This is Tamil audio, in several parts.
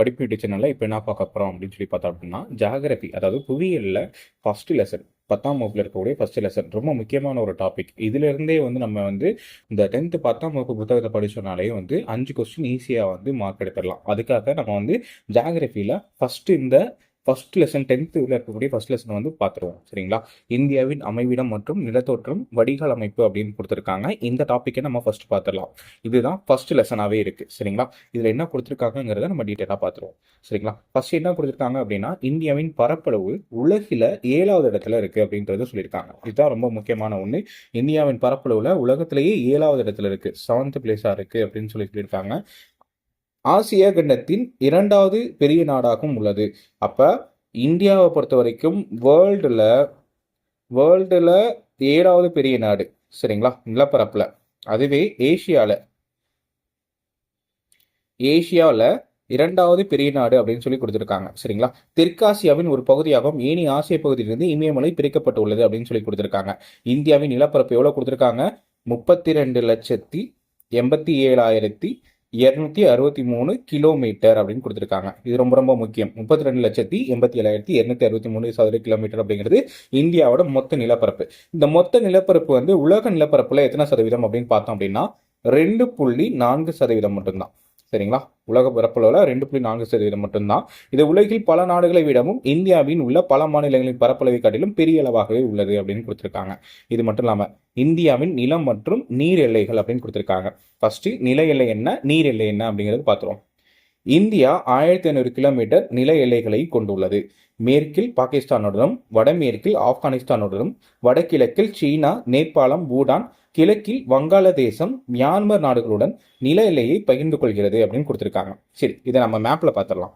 படிப்பு சேனலில் இப்போ என்ன பார்க்க போகிறோம் அப்படின்னு சொல்லி பார்த்தோம் அப்படின்னா ஜாகிரபி அதாவது புவியியலில் ஃபஸ்ட்டு லெசன் பத்தாம் வகுப்பில் இருக்கக்கூடிய ஃபர்ஸ்ட் லெசன் ரொம்ப முக்கியமான ஒரு டாபிக் இதுலேருந்தே வந்து நம்ம வந்து இந்த டென்த்து பத்தாம் வகுப்பு புத்தகத்தை படித்தோம்னாலே வந்து அஞ்சு கொஸ்டின் ஈஸியாக வந்து மார்க் எடுத்துடலாம். அதுக்காக நம்ம வந்து ஜாகிரபியில் ஃபஸ்ட்டு இந்த ஃபர்ஸ்ட் லெசன் டென்த்தில் இருக்கக்கூடிய ஃபர்ஸ்ட் லெசன் வந்து பார்த்துருவோம் சரிங்களா? இந்தியாவின் அமைவிடம் மற்றும் நிலத்தோற்றம் வடிகால் அமைப்பு அப்படின்னு கொடுத்துருக்காங்க. இந்த டாப்பிக்கை நம்ம ஃபர்ஸ்ட் பார்த்துடலாம். இதுதான் ஃபர்ஸ்ட் லெசனாகவே இருக்குது சரிங்களா? இதில் என்ன கொடுத்துருக்காங்கிறத நம்ம டீட்டெயிலாக பார்த்துருவோம் சரிங்களா? ஃபர்ஸ்ட் என்ன கொடுத்துருக்காங்க அப்படின்னா இந்தியாவின் பரப்பளவு உலகில் ஏழாவது இடத்துல இருக்குது அப்படின்றத சொல்லியிருக்காங்க. இதுதான் ரொம்ப முக்கியமான ஒன்று இந்தியாவின் பரப்பளவில் உலகத்திலேயே ஏழாவது இடத்துல இருக்குது செவன்த் பிளேஸாக இருக்குது அப்படின்னு சொல்லி சொல்லியிருக்காங்க. ஆசிய கண்டத்தின் இரண்டாவது பெரிய நாடாகவும் உள்ளது. அப்போ இந்தியாவை பொறுத்த வரைக்கும் வேர்ல்டில் வேர்ல்டில் ஏழாவது பெரிய நாடு சரிங்களா? நிலப்பரப்பில். அதுவே ஏஷியாவில் ஏஷியாவில் இரண்டாவது பெரிய நாடு அப்படின்னு சொல்லி கொடுத்துருக்காங்க சரிங்களா? தெற்காசியாவின் ஒரு பகுதியாகவும் ஏனி ஆசிய பகுதியிலிருந்து இமயமலை பிரிக்கப்பட்டுள்ளது அப்படின்னு சொல்லி கொடுத்துருக்காங்க. இந்தியாவின் நிலப்பரப்பு எவ்வளோ கொடுத்துருக்காங்க? முப்பத்தி ரெண்டு லட்சத்தி எண்பத்தி ஏழாயிரத்தி இரநூத்தி அறுபத்தி மூணு கிலோமீட்டர் அப்படின்னு கொடுத்துருக்காங்க. இது ரொம்ப ரொம்ப முக்கியம். முப்பத்தி ரெண்டு லட்சத்தி எண்பத்தி ஏழாயிரத்தி இரநூத்தி அறுபத்தி மூணு சதுர கிலோமீட்டர் அப்படிங்கிறது இந்தியாவோட மொத்த நிலப்பரப்பு. இந்த மொத்த நிலப்பரப்பு வந்து உலக நிலப்பரப்புல எத்தனை சதவீதம் அப்படின்னு பார்த்தோம் அப்படின்னா ரெண்டு புள்ளி நான்கு சதவீதம் மட்டும்தான். சரிங்களா? உலக பரப்பளவில் ரெண்டு புள்ளி நான்கு சதவீதம் மட்டும்தான். இது உலகில் பல நாடுகளை விடவும் இந்தியாவின் உள்ள பல மாநிலங்களின் பரப்பளவை காட்டிலும் பெரிய அளவாகவே உள்ளது அப்படின்னு கொடுத்துருக்காங்க. இது மட்டும் இல்லாமல் இந்தியாவின் நிலம் மற்றும் நீர் எல்லைகள் அப்படின்னு கொடுத்துருக்காங்க. ஃபர்ஸ்ட் நில எல்லை என்ன? நீர் எல்லை என்ன அப்படிங்கிறது பார்த்துருவோம். இந்தியா ஆயிரத்தி ஐநூறு கிலோமீட்டர் நில எல்லைகளை கொண்டுள்ளது. மேற்கில் பாகிஸ்தானுடனும் வடமேற்கில் ஆப்கானிஸ்தானுடனும் வடகிழக்கில் சீனா நேபாளம் பூடான் கிழக்கில் வங்காளதேசம் மியான்மர் நாடுகளுடன் நில எல்லையை பகிர்ந்து கொள்கிறது அப்படின்னு கொடுத்துருக்காங்க. சரி இதை நம்ம மேப்ல பார்த்துடலாம்.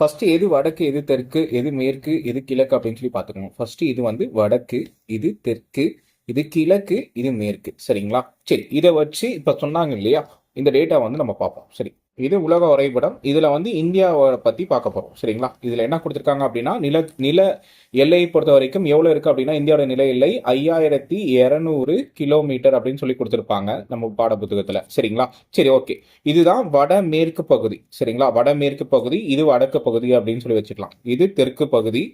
ஃபர்ஸ்ட் எது வடக்கு எது தெற்கு எது மேற்கு எது கிழக்கு அப்படின்னு சொல்லி பார்த்துக்கணும். ஃபர்ஸ்ட் இது வந்து வடக்கு இது தெற்கு இது கிழக்கு இது மேற்கு. சரிங்களா? சரி இதை வச்சு இப்போ சொன்னாங்க இல்லையா? இந்த டேட்டா வந்து நம்ம பார்ப்போம். சரி இது உலக வரைபடம். இதில் வந்து இந்தியாவை பற்றி பார்க்க போகிறோம் சரிங்களா? இதில் என்ன கொடுத்துருக்காங்க அப்படின்னா நில நில எல்லையை பொறுத்த வரைக்கும் எவ்வளோ இருக்குது அப்படின்னா இந்தியாவோட நில எல்லை ஐயாயிரத்தி இரநூறு கிலோமீட்டர் அப்படின்னு சொல்லி கொடுத்துருப்பாங்க நம்ம பாட புத்தகத்தில் சரிங்களா? சரி ஓகே. இதுதான் வடமேற்கு பகுதி. சரிங்களா? வடமேற்கு பகுதி இது வடக்கு பகுதி அப்படின்னு சொல்லி வச்சுக்கலாம். இது தெற்கு பகுதி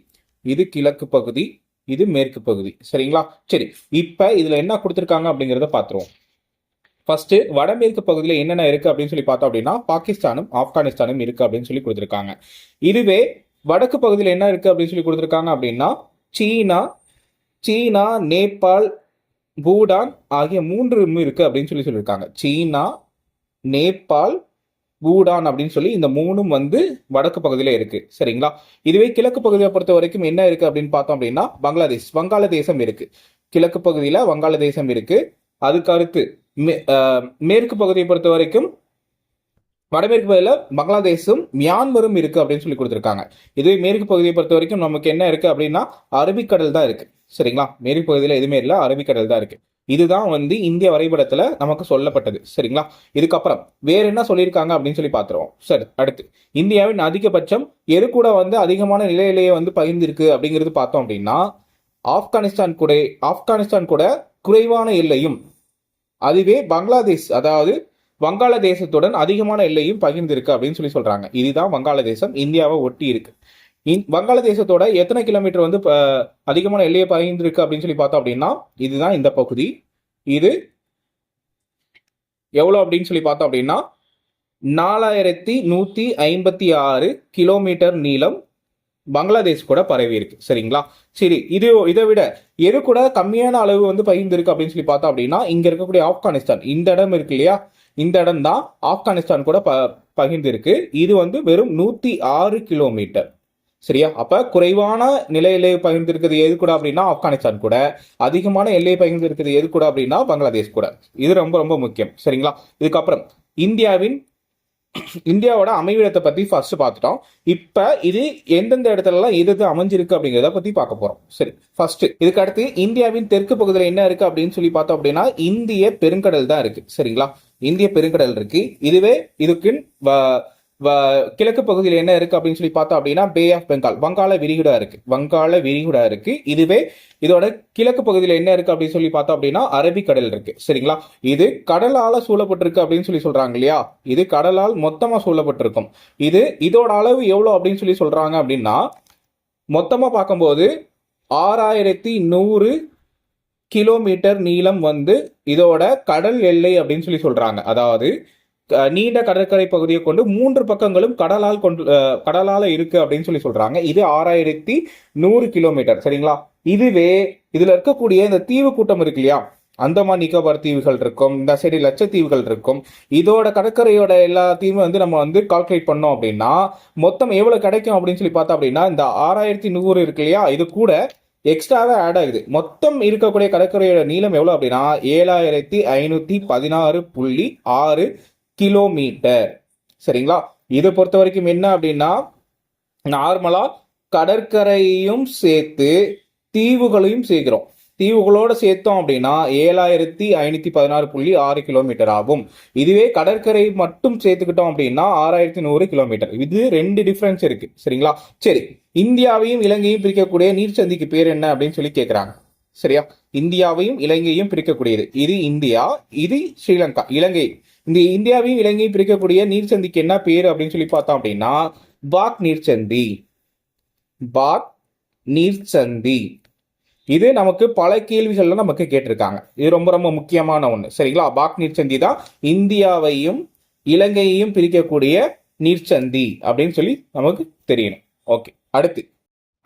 இது கிழக்கு பகுதி இது மேற்கு பகுதி. சரிங்களா? சரி இப்போ இதில் என்ன கொடுத்துருக்காங்க அப்படிங்கிறத பார்த்துருவோம். ஃபர்ஸ்ட் வடமேற்கு பகுதியில் என்னென்ன இருக்கு அப்படின்னு சொல்லி பார்த்தோம் அப்படின்னா பாகிஸ்தானும் ஆப்கானிஸ்தானும் இருக்கு அப்படின்னு சொல்லி கொடுத்துருக்காங்க. இதுவே வடக்கு பகுதியில் என்ன இருக்கு அப்படின்னு சொல்லி கொடுத்துருக்காங்க அப்படின்னா சீனா சீனா நேபாள் பூடான் ஆகிய மூன்று இருக்கு அப்படின்னு சொல்லி சொல்லியிருக்காங்க. சீனா நேபாள் பூடான் அப்படின்னு சொல்லி இந்த மூணும் வந்து வடக்கு பகுதியில் இருக்கு. சரிங்களா? இதுவே கிழக்கு பகுதியை பொறுத்த வரைக்கும் என்ன இருக்கு அப்படின்னு பார்த்தோம் அப்படின்னா பங்களாதேஷ் வங்காளதேசம் இருக்கு. கிழக்கு பகுதியில் வங்காளதேசம் இருக்கு. அதுக்கு அடுத்து மேற்கு பகுதியை பொறுத்த வரைக்கும் வடமேற்கு பகுதியில் பங்களாதேஷும் மியான்மரும் இருக்குது அப்படின்னு சொல்லி கொடுத்துருக்காங்க. இதுவே மேற்கு பகுதியை பொறுத்த வரைக்கும் நமக்கு என்ன இருக்குது அப்படின்னா அரபிக்கடல் தான் இருக்குது சரிங்களா? மேற்கு பகுதியில் எதுவுமே இல்லை அரபிக்கடல் தான் இருக்குது இதுதான் வந்து இந்திய வரைபடத்தில் நமக்கு சொல்லப்பட்டது. சரிங்களா? இதுக்கப்புறம் வேற என்ன சொல்லியிருக்காங்க அப்படின்னு சொல்லி பார்த்துருவோம். சரி அடுத்து. இந்தியாவின் அதிகபட்சம் எது கூட வந்து அதிகமான நிலையிலேயே வந்து பகிர்ந்திருக்கு அப்படிங்கிறது பார்த்தோம் அப்படின்னா ஆப்கானிஸ்தான் கூட ஆப்கானிஸ்தான் கூட குறைவான எல்லையும் அதுவே பங்களாதேஷ் அதாவது வங்காளதேசத்துடன் அதிகமான எல்லையும் பகிர்ந்திருக்கு அப்படின்னு சொல்லி சொல்றாங்க. இதுதான் வங்காளதேசம் இந்தியாவை ஒட்டி இருக்கு. வங்காளதேசத்தோட எத்தனை கிலோமீட்டர் வந்து அதிகமான எல்லையை பகிர்ந்திருக்கு அப்படின்னு சொல்லி பார்த்தோம் அப்படின்னா இதுதான் இந்த பகுதி. இது எவ்வளோ அப்படின்னு சொல்லி பார்த்தோம் அப்படின்னா நாலாயிரத்தி நூற்றி ஐம்பத்தி ஆறு கிலோமீட்டர் நீளம் பங்களாதேஷ் கூட பரவி இருக்கு. சரிங்களா? சரி இது இதை விட எது கூட கம்மியான அளவு வந்து பகிர்ந்துருக்கு அப்படின்னு சொல்லி பார்த்தோம் அப்படின்னா இங்க இருக்கக்கூடிய ஆப்கானிஸ்தான். இந்த இடம் இருக்கு இல்லையா? இந்த இடம் தான் ஆப்கானிஸ்தான் கூட ப பகிர்ந்திருக்கு. இது வந்து வெறும் நூத்தி ஆறு கிலோமீட்டர். சரியா? அப்ப குறைவான நிலையிலே பகிர்ந்திருக்கிறது எது கூட அப்படின்னா ஆப்கானிஸ்தான் கூட. அதிகமான எல்லையை பகிர்ந்திருக்கிறது எது கூட அப்படின்னா பங்களாதேஷ் கூட. இது ரொம்ப ரொம்ப முக்கியம். சரிங்களா? இதுக்கப்புறம் இந்தியாவின் இந்தியாவோட அமைவிடத்தை பத்தி ஃபர்ஸ்ட் பார்த்துட்டோம். இப்ப இது எந்தெந்த இடத்துலலாம் எது எது அமைஞ்சிருக்கு அப்படிங்கிறத பத்தி பார்க்க போறோம். சரி ஃபர்ஸ்ட் இதுக்கு அடுத்து இந்தியாவின் தெற்கு பகுதியில் என்ன இருக்கு அப்படின்னு சொல்லி பார்த்தோம் அப்படின்னா இந்திய பெருங்கடல் தான் இருக்கு. சரிங்களா? இந்திய பெருங்கடல் இருக்கு. இதுவே இதுக்கு வ- கிழக்கு பகுதியில் என்ன இருக்கு அப்படின்னு சொல்லி பார்த்தோம் அப்படின்னா பே ஆஃப் பெங்கால் வங்காள விரிகுடா இருக்கு. வங்காள விரிகுடா இருக்கு. இதுவே இதோட கிழக்கு பகுதியில் என்ன இருக்கு அப்படின்னு சொல்லி பார்த்தோம் அப்படின்னா அரபிக்கடல் இருக்கு. சரிங்களா? இது கடலால சூழப்பட்டிருக்கு அப்படின்னு சொல்லி சொல்றாங்க இல்லையா? இது கடலால் மொத்தமா சூழப்பட்டிருக்கும். இது இதோட அளவு எவ்வளோ அப்படின்னு சொல்லி சொல்றாங்க அப்படின்னா மொத்தமா பார்க்கும்போது ஆறாயிரத்தி நூறு கிலோமீட்டர் நீளம் வந்து இதோட கடல் எல்லை அப்படின்னு சொல்லி சொல்றாங்க. அதாவது நீண்ட கடற்கரை பகுதியை கொண்டு மூன்று பக்கங்களும் கடலால் கொண்டு கடலால இருக்கு அப்படின்னு சொல்லி சொல்றாங்க. இது ஆறாயிரத்தி நூறு கிலோமீட்டர் சரிங்களா? இதுவே இதுல இருக்கக்கூடிய இந்த தீவு கூட்டம் இருக்கு இல்லையா? அந்தமான் நிக்கோபார் தீவுகள் இருக்கும் இந்த சைடு லட்சத்தீவுகள் இருக்கும். இதோட கடற்கரையோட எல்லாத்தையுமே வந்து நம்ம வந்து கால்குலேட் பண்ணோம் அப்படின்னா மொத்தம் எவ்வளவு கிடைக்கும் அப்படின்னு சொல்லி பார்த்தோம் அப்படின்னா இந்த ஆறாயிரத்தி நூறு இருக்கு இல்லையா? இது கூட எக்ஸ்ட்ராவே ஆட் ஆகுது. மொத்தம் இருக்கக்கூடிய கடற்கரையோட நீளம் எவ்வளவு அப்படின்னா ஏழாயிரத்தி ஐநூத்தி பதினாறு புள்ளி ஆறு கிலோமீட்டர் சரிங்களா? இதை பொறுத்த வரைக்கும் என்ன அப்படின்னா நார்மலா கடற்கரையும் சேர்த்து தீவுகளையும் சேர்க்கிறோம் தீவுகளோடு சேர்த்தோம் அப்படின்னா ஏழாயிரத்தி ஐநூற்றி பதினாறு புள்ளி ஆறு கிலோமீட்டர் ஆகும். இதுவே கடற்கரை மட்டும் சேர்த்துக்கிட்டோம் அப்படின்னா ஆறாயிரத்தி நூறு கிலோமீட்டர் இது ரெண்டு டிஃப்ரென்ஸ் இருக்கு. சரிங்களா? சரி இந்தியாவையும் இலங்கையும் பிரிக்கக்கூடிய நீர்ச்சந்திக்கு பேர் என்ன அப்படின்னு சொல்லி கேட்குறாங்க சரியா? இந்தியாவையும் இலங்கையும் பிரிக்கக்கூடியது. இது இந்தியா இது ஸ்ரீலங்கா. இலங்கை. இந்த இந்தியாவையும் இலங்கையும் பிரிக்கக்கூடிய நீர்ச்சந்திக்கு என்ன பேர் அப்படின்னு சொல்லி பார்த்தோம் அப்படின்னா பாக் நீர்ச்சந்தி. பாக் நீர்ச்சந்தி. இது நமக்கு பல கேள்விகள்ல நமக்கு கேட்டிருக்காங்க. இது ரொம்ப ரொம்ப முக்கியமான ஒன்று சரிங்களா? பாக் நீர்ச்சந்தி தான் இந்தியாவையும் இலங்கையையும் பிரிக்கக்கூடிய நீர்ச்சந்தி அப்படின்னு சொல்லி நமக்கு தெரியணும். ஓகே அடுத்து.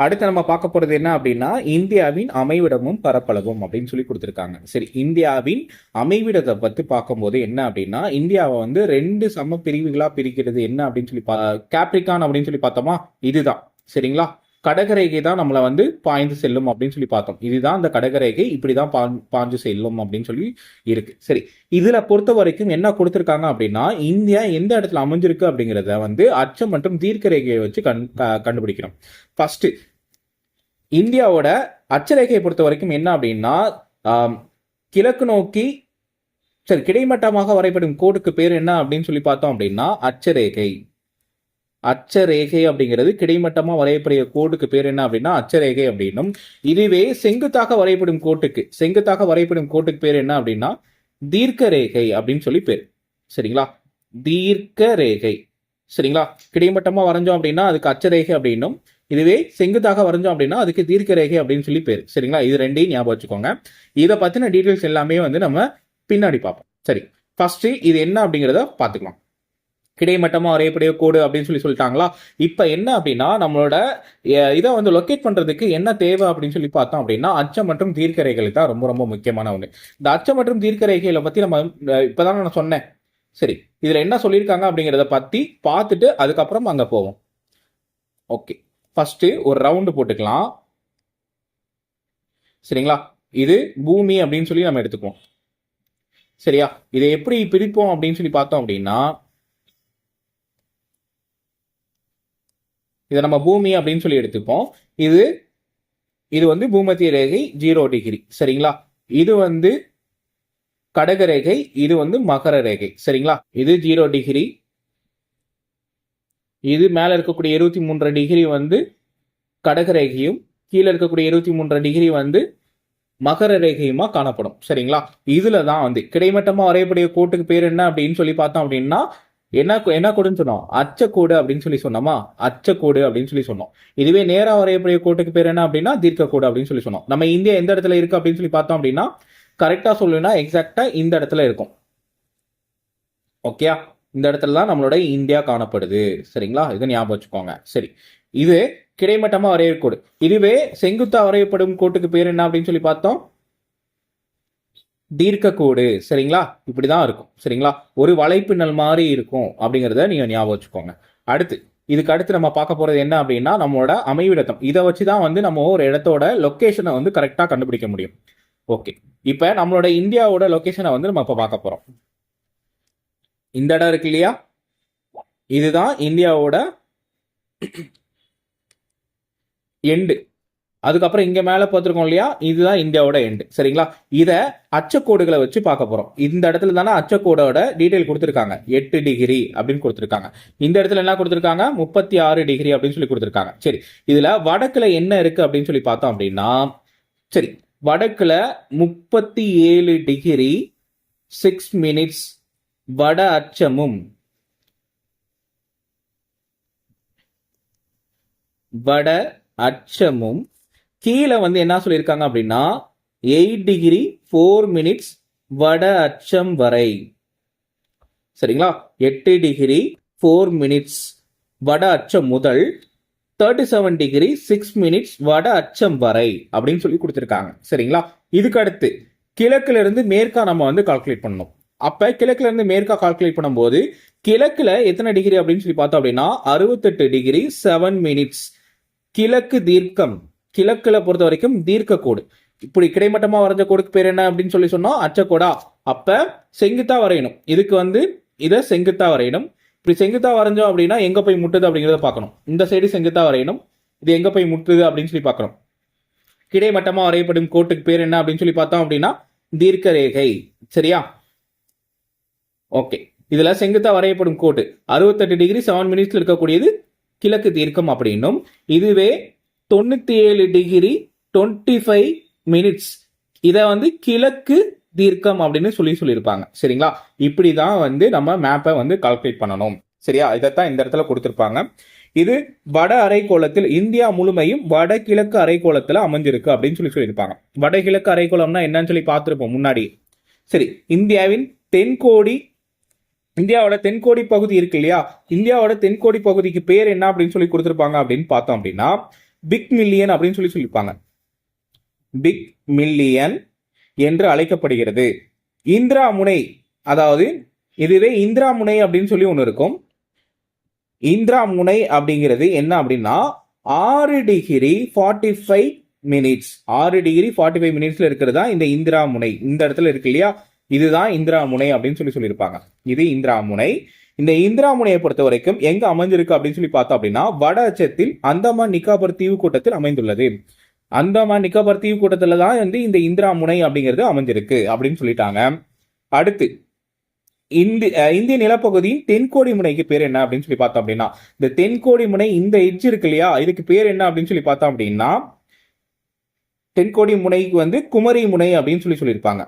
அடுத்து நம்ம பார்க்க போறது என்ன அப்படின்னா இந்தியாவின் அமைவிடமும் பரப்பளவும் அப்படின்னு சொல்லி கொடுத்துருக்காங்க. சரி இந்தியாவின் அமைவிடத்தை பத்தி பார்க்கும்போது என்ன அப்படின்னா இந்தியாவை வந்து ரெண்டு சம பிரிவுகளா பிரிக்கிறது என்ன அப்படின்னு சொல்லி பா கேப்ரிகான் அப்படின்னு சொல்லி பார்த்தோமா? இதுதான். சரிங்களா? கடகரேகை தான் நம்மளை வந்து பாய்ந்து செல்லும் அப்படின்னு சொல்லி பார்த்தோம். இதுதான் அந்த கடகரேகை இப்படிதான் பா பாஞ்சு செல்லும் அப்படின்னு சொல்லி இருக்கு. சரி இதுல பொறுத்த வரைக்கும் என்ன கொடுத்துருக்காங்க அப்படின்னா இந்தியா எந்த இடத்துல அமைஞ்சிருக்கு அப்படிங்கிறத வந்து அச்சம் மற்றும் தீர்க்க ரேகையை வச்சு கண் க- கண்டுபிடிக்கிறோம் ஃபர்ஸ்ட் இந்தியாவோட அச்சரேகையை பொறுத்த வரைக்கும் என்ன அப்படின்னா கிழக்கு நோக்கி சரி கிடைமட்டமாக வரைபடும் கோடுக்கு பேர் என்ன அப்படின்னு சொல்லி பார்த்தோம் அப்படின்னா அச்சரேகை. அச்சரேகை அப்படிங்கிறது கிடைமட்டமாக வரையக்கூடிய கோடுக்கு பேர் என்ன அப்படின்னா அச்சரேகை அப்படின்னும். இதுவே செங்குத்தாக வரைபடும் கோட்டுக்கு செங்குத்தாக வரைபடும் கோட்டுக்கு பேர் என்ன அப்படின்னா தீர்க்க ரேகை அப்படின்னு சொல்லி பேர். சரிங்களா? தீர்க்க ரேகை சரிங்களா? கிடைமட்டமாக வரைஞ்சோம் அப்படின்னா அதுக்கு அச்சரேகை அப்படின்னும். இதுவே செங்குத்தாக வரைஞ்சோம் அப்படின்னா அதுக்கு தீர்க்க ரேகை அப்படின்னு சொல்லி பேர். சரிங்களா? இது ரெண்டையும் ஞாபகம் வச்சுக்கோங்க. இதை பத்தின டீட்டெயில்ஸ் எல்லாமே வந்து நம்ம பின்னாடி பார்ப்போம். சரி. ஃபர்ஸ்ட் இது என்ன அப்படிங்கிறத பார்த்துக்கலாம். கிடைமட்டமா வரையக்கூடிய கோடு அப்படின்னு சொல்லி சொல்லிட்டாங்களா? இப்போ என்ன அப்படின்னா நம்மளோட இதை வந்து லொக்கேட் பண்றதுக்கு என்ன தேவை அப்படின்னு சொல்லி பார்த்தோம் அப்படின்னா அச்சம் மற்றும் தீர்க்க தான் ரொம்ப ரொம்ப முக்கியமான ஒன்று இந்த அச்சம் மற்றும் தீர்க்க ரேகைகளை பத்தி நம்ம அஹ், இப்பதான் நான் சொன்னேன். சரி. இதுல என்ன சொல்லியிருக்காங்க அப்படிங்கிறத பத்தி பார்த்துட்டு அதுக்கப்புறம் அங்க போவோம். ஓகே. ஃபஸ்ட்டு ஒரு ரவுண்டு போட்டுக்கலாம். சரிங்களா? இது பூமி அப்படின்னு சொல்லி நம்ம எடுத்துக்குவோம். சரியா? இதை எப்படி பிரிப்போம் அப்படின்னு சொல்லி பார்த்தோம் அப்படின்னா இதை நம்ம பூமி அப்படின்னு சொல்லி எடுத்துப்போம். இது இது வந்து பூமத்திய ரேகை ஜீரோ டிகிரி சரிங்களா? இது வந்து கடக ரேகை இது வந்து மகர ரேகை. சரிங்களா? இது ஜீரோ டிகிரி இது மேலே இருக்கக்கூடிய இருபத்தி மூன்றரை டிகிரி வந்து கடக ரேகையும் கீழே இருக்கக்கூடிய இருபத்தி மூன்று டிகிரி வந்து மகர ரேகையுமா காணப்படும். சரிங்களா? இதுல தான் வந்து கிடைமட்டமா வரையக்கூடிய கோட்டுக்கு பேர் என்ன அப்படின்னு சொல்லி பார்த்தோம் அப்படின்னா என்ன என்ன கூடுன்னு சொன்னோம்? அச்சக்கோடு அப்படின்னு சொல்லி சொன்னோமா? அச்சக்கோடு அப்படின்னு சொல்லி சொன்னோம். இதுவே நேரா வரையக்கூடிய கோட்டுக்கு பேர் என்ன அப்படின்னா தீர்க்கக்கூடு அப்படின்னு சொல்லி சொன்னோம். நம்ம இந்தியா எந்த இடத்துல இருக்கு அப்படின்னு சொல்லி பார்த்தோம் அப்படின்னா கரெக்டா சொல்லணும்னா எக்ஸாக்டா இந்த இடத்துல இருக்கும். ஓகேயா? இந்த இடத்துல தான் நம்மளோட இந்தியா காணப்படுது. சரிங்களா? இதை ஞாபகம் வச்சுக்கோங்க. சரி. இது கிடைமட்டமா வரைய கோடு. இதுவே செங்குத்தா வரையப்படும் கோட்டுக்கு பேர் என்ன அப்படின்னு சொல்லி பார்த்தோம்? தீர்க்க கோடு. சரிங்களா? இப்படிதான் இருக்கும். சரிங்களா? ஒரு வலைப்பின்னல் மாதிரி இருக்கும் அப்படிங்கிறத நீங்க ஞாபகம் வச்சுக்கோங்க. அடுத்து இதுக்கு அடுத்து நம்ம பார்க்க போறது என்ன அப்படின்னா நம்மளோட அமைவிடத்தம். இதை வச்சு தான் வந்து நம்ம ஒரு இடத்தோட லொக்கேஷனை வந்து கரெக்டாக கண்டுபிடிக்க முடியும். ஓகே இப்போ நம்மளோட இந்தியாவோட லொக்கேஷனை வந்து நம்ம இப்போ பார்க்க போறோம். இந்த இடம் இருக்கு இல்லையா? இதுதான் இந்தியாவோட எண்டு அதுக்கப்புறம் இங்க மேல பார்த்துருக்கோம் இல்லையா? இதுதான் இந்தியாவோட எண்டு சரிங்களா? இதை அச்சக்கோடுகளை வச்சு பார்க்க போறோம். இந்த இடத்துல தானே அச்சக்கோடோட டீடைல் கொடுத்துருக்காங்க. எட்டு டிகிரி அப்படின்னு கொடுத்துருக்காங்க. இந்த இடத்துல என்ன கொடுத்துருக்காங்க? முப்பத்தி ஆறு டிகிரி அப்படின்னு சொல்லி கொடுத்துருக்காங்க. சரி இதுல வடக்குல என்ன இருக்கு அப்படின்னு சொல்லி பார்த்தோம் அப்படின்னா சரி வடக்குல முப்பத்தி ஏழு டிகிரி சிக்ஸ் மினிட்ஸ் வட அச்சமும் வட அச்சமும் கீழே வந்து என்ன சொல்லியிருக்காங்க அப்படின்னா எயிட் டிகிரி ஃபோர் மினிட்ஸ் வட அச்சம் வரை. சரிங்களா? எட்டு டிகிரி ஃபோர் மினிட்ஸ் வட அச்சம் முதல் thirty seven degree six minutes வட அச்சம் வரை அப்படின்னு சொல்லி கொடுத்துருக்காங்க. சரிங்களா? இதுக்கு அடுத்து கிழக்குல இருந்து மேற்கா நம்ம வந்து கால்குலேட் பண்ணணும். அப்போ கிழக்குல இருந்து மேற்கா கால்குலேட் பண்ணும்போது கிழக்குல எத்தனை டிகிரி அப்படின்னு சொல்லி பார்த்தோம் அப்படின்னா அறுபத்தெட்டு டிகிரி செவன் மினிட்ஸ் கிழக்கு தீர்க்கம். கிழக்குல பொறுத்த வரைக்கும் தீர்க்க கோடு இப்படி கிடைமட்டமா வரைஞ்ச கோடுக்கு பேர் என்ன அப்படின்னு சொல்லி சொன்னால் அச்சக்கோடா. அப்ப செங்குத்தா வரையணும். இதுக்கு வந்து இதை செங்குத்தா வரையணும். இப்படி செங்குத்தா வரைஞ்சோம் அப்படின்னா எங்க போய் முட்டுது அப்படிங்கிறத பார்க்கணும். இந்த சைடு செங்குத்தா வரையணும். இது எங்க போய் முட்டுது அப்படின்னு சொல்லி பார்க்கணும். கிடைமட்டமா வரையப்படும் கோட்டுக்கு பேர் என்ன அப்படின்னு சொல்லி பார்த்தோம் அப்படின்னா தீர்க்க ரேகை சரியா? ஓகே இதில் செங்குத்தாக வரையப்படும் கோட்டு அறுபத்தெட்டு டிகிரி செவன் மினிட்ஸில் இருக்கக்கூடியது கிழக்கு தீர்க்கம் அப்படின்னும் இதுவே தொண்ணூற்றி ஏழு டிகிரி டுவெண்ட்டி ஃபைவ் மினிட்ஸ் இதை வந்து கிழக்கு தீர்க்கம் அப்படின்னு சொல்லி சொல்லியிருப்பாங்க. சரிங்களா? இப்படி தான் வந்து நம்ம மேப்பை வந்து கால்குலேட் பண்ணணும். சரியா? இதைத்தான் இந்த இடத்துல கொடுத்துருப்பாங்க. இது வட அரைக்கோளத்தில் இந்தியா முழுமையும் வடகிழக்கு அரைக்கோளத்தில் அமைஞ்சிருக்கு அப்படின்னு சொல்லி சொல்லியிருப்பாங்க. வடகிழக்கு அரைக்கோளம்னா என்னன்னு சொல்லி பார்த்துருப்போம் முன்னாடி. சரி இந்தியாவின் தென்கோடி இந்தியாவோட தென்கோடி பகுதி இருக்கு இல்லையா? இந்தியாவோட தென்கோடி பகுதிக்கு பேர் என்ன அப்படின்னு சொல்லி கொடுத்துருப்பாங்க அப்படின்னு பார்த்தோம் அப்படின்னா பிக் மில்லியன் அப்படின்னு சொல்லி சொல்லியிருப்பாங்க. பிக் மில்லியன் என்று அழைக்கப்படுகிறது. இந்திரா முனை அதாவது இதுவே இந்திரா முனை அப்படின்னு சொல்லி ஒன்று இருக்கும். இந்திரா முனை அப்படிங்கிறது என்ன அப்படின்னா ஆறு டிகிரி ஃபார்ட்டி ஃபைவ் மினிட்ஸ் ஆறு டிகிரி ஃபார்ட்டி ஃபைவ் மினிட்ஸ்ல இருக்கிறது தான் இந்த இந்திரா முனை. இந்த இடத்துல இருக்கு இல்லையா? இதுதான் இந்திரா முனை அப்படின்னு சொல்லி சொல்லியிருப்பாங்க. இது இந்திரா முனை. இந்த இந்திரா முனையை பொறுத்த வரைக்கும் எங்க அமைஞ்சிருக்கு அப்படின்னு சொல்லி பார்த்தோம் அப்படின்னா வட அச்சத்தில் அந்தமான் நிக்காபர் தீவு கூட்டத்தில் அமைந்துள்ளது. அந்தமான் நிக்கோபர் தீவு கூட்டத்துல தான் வந்து இந்த இந்திரா முனை அப்படிங்கிறது அமைஞ்சிருக்கு அப்படின்னு சொல்லிட்டாங்க. அடுத்து இந்தி இந்திய நிலப்பகுதியின் தென்கோடி முனைக்கு பேர் என்ன அப்படின்னு சொல்லி பார்த்தோம் அப்படின்னா இந்த தென்கோடி முனை இந்த எட்ஜ் இருக்கு இல்லையா? இதுக்கு பேர் என்ன அப்படின்னு சொல்லி பார்த்தோம் அப்படின்னா தென்கோடி முனைக்கு வந்து குமரி முனை அப்படின்னு சொல்லி சொல்லியிருப்பாங்க.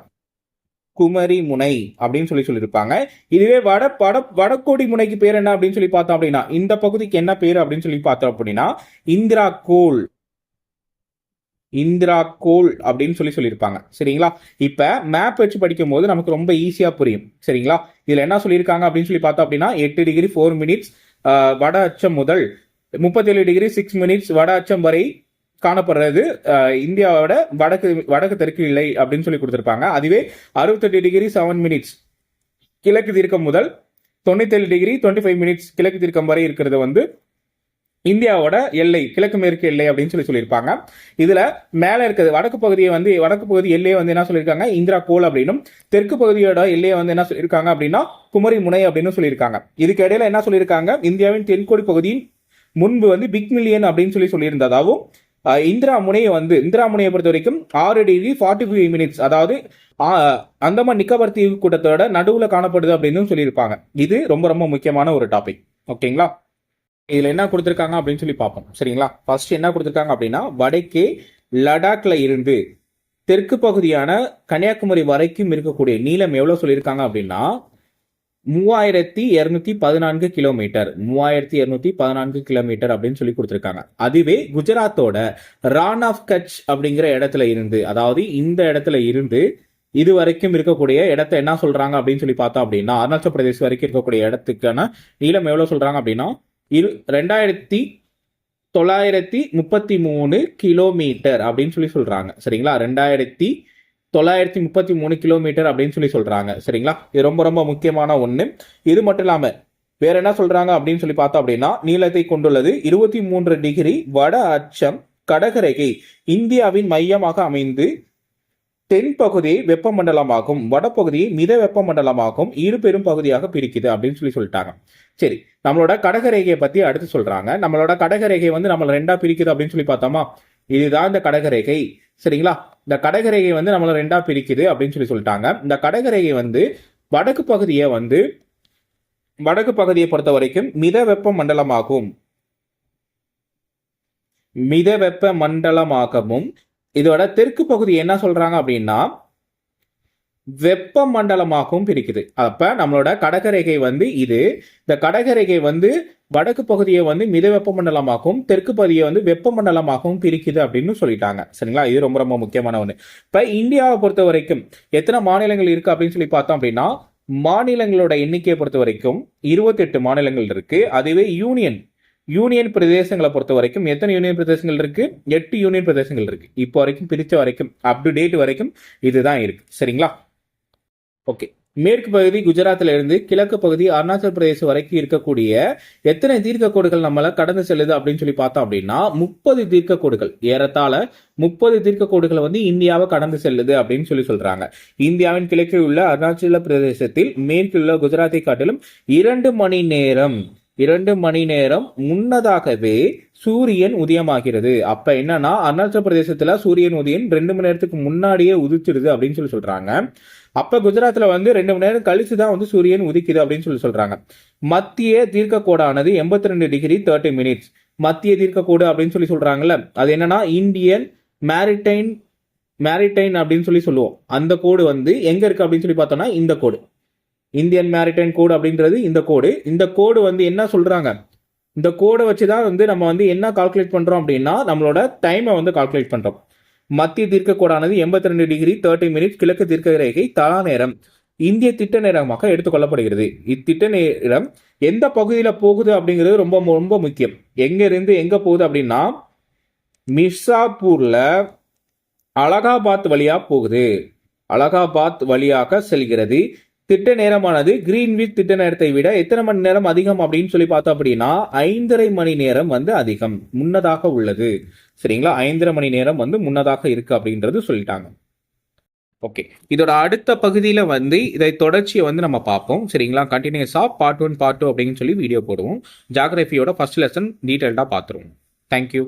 குமரி முனை அப்படின்னு சொல்லி சொல்லியிருப்பாங்க. இதுவே வட பட வடக்கோடி முனைக்கு பேர் என்ன அப்படின்னு சொல்லி பார்த்தோம் அப்படின்னா இந்த பகுதிக்கு என்ன பேர் அப்படின்னு சொல்லி பார்த்தோம் அப்படின்னா இந்திரா கோல் இந்திரா கோல் அப்படின்னு சொல்லி சொல்லியிருப்பாங்க. சரிங்களா? இப்ப மேப் வச்சு படிக்கும் போது நமக்கு ரொம்ப ஈஸியா புரியும். சரிங்களா? இதுல என்ன சொல்லியிருக்காங்க அப்படின்னு சொல்லி பார்த்தோம் அப்படின்னா எட்டு டிகிரி ஃபோர் மினிட்ஸ் வட அச்சம் முதல் முப்பத்தேழு டிகிரி சிக்ஸ் மினிட்ஸ் வட அச்சம் வரை காணப்படுறது இந்தியாவோட வடக்கு வடக்கு தெற்கு இல்லை அப்படின்னு சொல்லி கொடுத்துருப்பாங்க. அதுவே அறுபத்தெட்டு டிகிரி செவன் மினிட்ஸ் கிழக்கு தீர்க்கம் முதல் தொண்ணூத்தேழு டிகிரி டுவெண்ட்டி ஃபைவ் மினிட்ஸ் கிழக்கு தீர்க்கம் வரை இருக்கிறது வந்து இந்தியாவோட எல்லை கிழக்கு மேற்கு எல்லை அப்படின்னு சொல்லி சொல்லியிருப்பாங்க. இதுல மேல இருக்கிறது வடக்கு பகுதியை வந்து வடக்கு பகுதி எல்லையை வந்து என்ன சொல்லியிருக்காங்க? இந்திரா கோல் அப்படின்னும். தெற்கு பகுதியோட எல்லையை வந்து என்ன சொல்லியிருக்காங்க அப்படின்னா குமரி முனை அப்படின்னு சொல்லியிருக்காங்க. இதுக்கு இடையில என்ன சொல்லியிருக்காங்க? இந்தியாவின் தென்கோடி பகுதியின் முன்பு வந்து பிக் மில்லியன் அப்படின்னு சொல்லி சொல்லியிருந்ததாகவும் இந்திரா முனையை வந்து இந்திரா முனையை பொறுத்த வரைக்கும் ஆறு டிகிரி ஃபார்ட்டி ஃபைவ் மினிட்ஸ் அதாவது அந்தமான் நிக்கோபர் தீவு கூட்டத்தோட நடுவில் காணப்படுது அப்படின்னு சொல்லியிருப்பாங்க. இது ரொம்ப ரொம்ப முக்கியமான ஒரு டாபிக் ஓகேங்களா? இதில் என்ன கொடுத்துருக்காங்க அப்படின்னு சொல்லி பார்ப்போம். சரிங்களா? ஃபர்ஸ்ட் என்ன கொடுத்துருக்காங்க அப்படின்னா வடக்கே லடாக்ல இருந்து தெற்கு பகுதியான கன்னியாகுமரி வரைக்கும் இருக்கக்கூடிய நீளம் எவ்வளோ சொல்லியிருக்காங்க அப்படின்னா மூவாயிரத்தி இருநூத்தி பதினான்கு கிலோமீட்டர். மூவாயிரத்தி இருநூத்தி பதினான்கு கிலோமீட்டர் அப்படின்னு சொல்லி கொடுத்துருக்காங்க. அதுவே குஜராத்தோட ரான் ஆஃப் கட்ச் அப்படிங்கிற இடத்துல இருந்து அதாவது இந்த இடத்துல இருந்து இது வரைக்கும் இருக்கக்கூடிய இடத்த என்ன சொல்றாங்க அப்படின்னு சொல்லி பார்த்தோம் அப்படின்னா அருணாச்சல பிரதேஷ் வரைக்கும் இருக்கக்கூடிய இடத்துக்கான நீளம் எவ்வளவு சொல்றாங்க அப்படின்னா இரு ரெண்டாயிரத்தி தொள்ளாயிரத்தி முப்பத்தி மூணு கிலோமீட்டர் அப்படின்னு சொல்லி சொல்றாங்க. சரிங்களா? ரெண்டாயிரத்தி தொள்ளாயிரத்தி முப்பத்தி மூணு கிலோமீட்டர் அப்படின்னு சொல்லி சொல்றாங்க. சரிங்களா? இது ரொம்ப ரொம்ப முக்கியமான ஒன்று இது மட்டும் இல்லாமல் வேற என்ன சொல்றாங்க அப்படின்னு சொல்லி பார்த்தோம் அப்படின்னா நீளத்தை கொண்டுள்ளது இருபத்தி மூன்று டிகிரி வட அச்சம் கடகரேகை இந்தியாவின் மையமாக அமைந்து தென்பகுதியை வெப்பமண்டலமாகும் வடப்பகுதியை மித வெப்பமண்டலமாகும் இரு பெரும் பகுதியாக பிரிக்குது அப்படின்னு சொல்லி சொல்லிட்டாங்க. சரி நம்மளோட கடகரேகையை பத்தி அடுத்து சொல்றாங்க. நம்மளோட கடகரேகை வந்து நம்மள ரெண்டா பிரிக்குது அப்படின்னு சொல்லி பார்த்தோமா? இதுதான் இந்த கடகரேகை சரிங்களா? இந்த கடகரேகை வந்து நம்மளை ரெண்டாக பிரிக்குது அப்படின்னு சொல்லி சொல்லிட்டாங்க. இந்த கடகரேகை வந்து வடக்கு பகுதியை வந்து வடக்கு பகுதியை பொறுத்த வரைக்கும் மித வெப்ப மண்டலமாகும் மித வெப்ப மண்டலமாகவும் இதோட தெற்கு பகுதி என்ன சொல்றாங்க அப்படின்னா வெப்ப மண்டலமாகவும் பிரிக்குது. அப்ப நம்மளோட கடகரேகை வந்து இது. இந்த கடகரேகை வந்து வடக்கு பகுதியை வந்து மித வெப்ப மண்டலமாகவும் தெற்கு பகுதியை வந்து வெப்ப மண்டலமாகவும் பிரிக்குது அப்படின்னு சொல்லிட்டாங்க. சரிங்களா? இது ரொம்ப ரொம்ப முக்கியமான ஒன்று இப்போ இந்தியாவை பொறுத்த வரைக்கும் எத்தனை மாநிலங்கள் இருக்கு அப்படின்னு சொல்லி பார்த்தோம் அப்படின்னா மாநிலங்களோட எண்ணிக்கையை பொறுத்த வரைக்கும் இருபத்தெட்டு மாநிலங்கள் இருக்கு. அதுவே யூனியன். யூனியன் பிரதேசங்களை பொறுத்த வரைக்கும் எத்தனை யூனியன் பிரதேசங்கள் இருக்கு? எட்டு யூனியன் பிரதேசங்கள் இருக்கு. இப்போ வரைக்கும் பிரித்த வரைக்கும் அப் டு டேட் வரைக்கும் இதுதான் இருக்கு. சரிங்களா? ஓகே மேற்கு பகுதி குஜராத்ல இருந்து கிழக்கு பகுதி அருணாச்சல் பிரதேசம் வரைக்கும் இருக்கக்கூடிய எத்தனை தீர்க்க கோடுகள் நம்மள கடந்து செல்லுது அப்படின்னு சொல்லி பார்த்தோம் அப்படின்னா முப்பது தீர்க்க கோடுகள் ஏறத்தாழ முப்பது தீர்க்க கோடுகளை வந்து இந்தியாவை கடந்து செல்லுது அப்படின்னு சொல்லி சொல்றாங்க. இந்தியாவின் கிழக்கில் உள்ள அருணாச்சல பிரதேசத்தில் மேற்கில் உள்ள குஜராத்தை காட்டிலும் இரண்டு மணி நேரம் இரண்டு மணி நேரம் முன்னதாகவே சூரியன் உதயமாகிறது. அப்ப என்னன்னா அருணாச்சல பிரதேசத்துல சூரியன் உதயம் ரெண்டு மணி நேரத்துக்கு முன்னாடியே உதிச்சிடுது அப்படின்னு சொல்லி சொல்றாங்க. அப்போ குஜராத்தில் வந்து ரெண்டு மணி நேரம் கழிச்சு தான் வந்து சூரியன் உதிக்குது அப்படின்னு சொல்லி சொல்கிறாங்க மத்திய தீர்க்க கோடானது எண்பத்தி ரெண்டு டிகிரி தேர்ட்டி மினிட்ஸ் மத்திய தீர்க்கக்கூடு அப்படின்னு சொல்லி சொல்கிறாங்கல்ல அது என்னன்னா இந்தியன் மேரிடைன் மேரிடைன் அப்படின்னு சொல்லி சொல்லுவோம். அந்த கோடு வந்து எங்கே இருக்குது அப்படின்னு சொல்லி பார்த்தோம்னா இந்த கோடு. இந்தியன் மேரிடைன் கோடு அப்படின்றது இந்த கோடு. இந்த கோடு வந்து என்ன சொல்கிறாங்க இந்த கோடை வச்சு தான் வந்து நம்ம வந்து என்ன கால்குலேட் பண்ணுறோம் அப்படின்னா நம்மளோட டைமை வந்து கால்குலேட் பண்ணுறோம் மத்திய தீர்க்க கோடானது எண்பத்தி ரெண்டு டிகிரி தேர்ட்டி மினிட் கிழக்கு தீர்க்க ரேகை தலா நேரம். இந்திய திட்ட நேரமாக எடுத்துக்கொள்ளப்படுகிறது இத்திட்ட நேரம் எந்த பகுதியில் போகுது அப்படிங்கிறது ரொம்ப ரொம்ப முக்கியம். எங்கேருந்து எங்கே போகுது அப்படின்னா மிர்சாப்பூரில் அலகாபாத் வழியாக போகுது. அலகாபாத் வழியாக செல்கிறது. திட்ட நேரமானது கிரீன்விச் திட்ட நேரத்தை விட எத்தனை மணி நேரம் அதிகம் அப்படின்னு சொல்லி பார்த்தோம் அப்படின்னா ஐந்தரை மணி நேரம் வந்து அதிகம் முன்னதாக உள்ளது. சரிங்களா? ஐந்தரை மணி நேரம் வந்து முன்னதாக இருக்கு அப்படின்றது சொல்லிட்டாங்க. ஓகே இதோட அடுத்த பகுதியில் வந்து இதை தொடர்ச்சியை வந்து நம்ம பார்ப்போம். சரிங்களா? கண்டினியூஸாக பார்ட் ஒன் பார்ட் டூ அப்படின்னு சொல்லி வீடியோ போடுவோம். ஜாகிரபியோட ஃபர்ஸ்ட் லெசன் டீட்டெயில்டாக பார்த்துருவோம். தேங்க்யூ